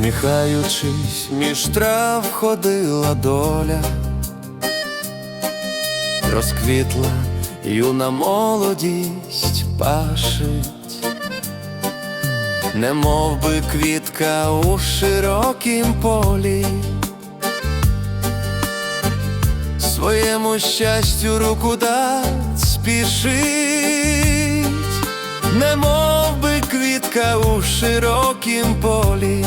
Ховаючись, між трав ходила доля, розквітла юна молодість пашить, не мов би квітка у широкім полі, своєму щастю руку дать спішить, не мов би квітка у широкім полі,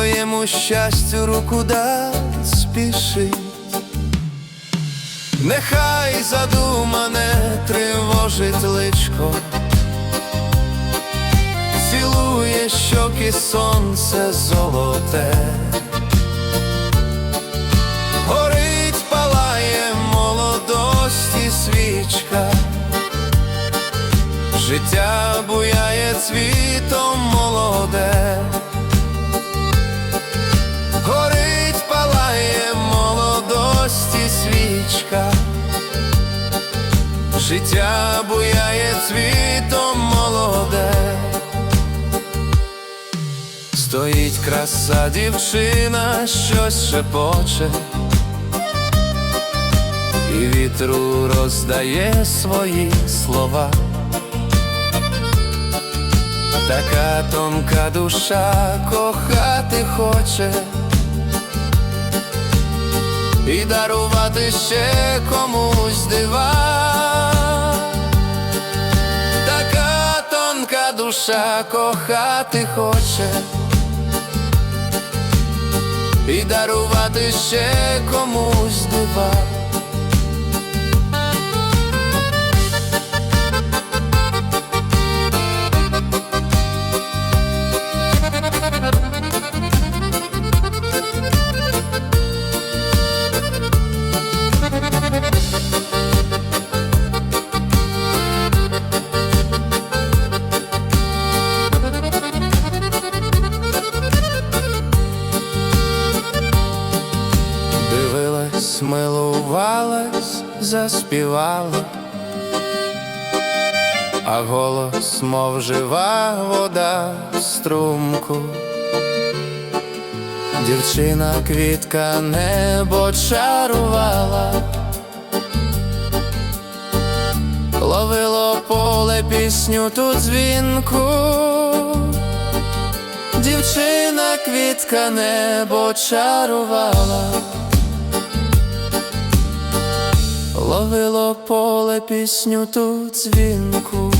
своєму щастю руку дать спішить. Нехай задумане тривожить личко, цілує щоки сонце золоте, горить, палає молодості свічка, життя буяє цвітом свічка, життя буяє цвітом молоде, стоїть краса дівчина, щось шепоче, і вітру роздає свої слова. Така тонка душа кохати хоче і дарувати ще комусь дива. Така тонка душа кохати хоче і дарувати ще комусь дива. Дивилась, милувалась, заспівала, а голос, мов жива вода струмку. Дівчина квітка небо чарувала, ловило поле пісню ту дзвінку. Дівчина квітка небо чарувала, ловило поле пісню ту дзвінку.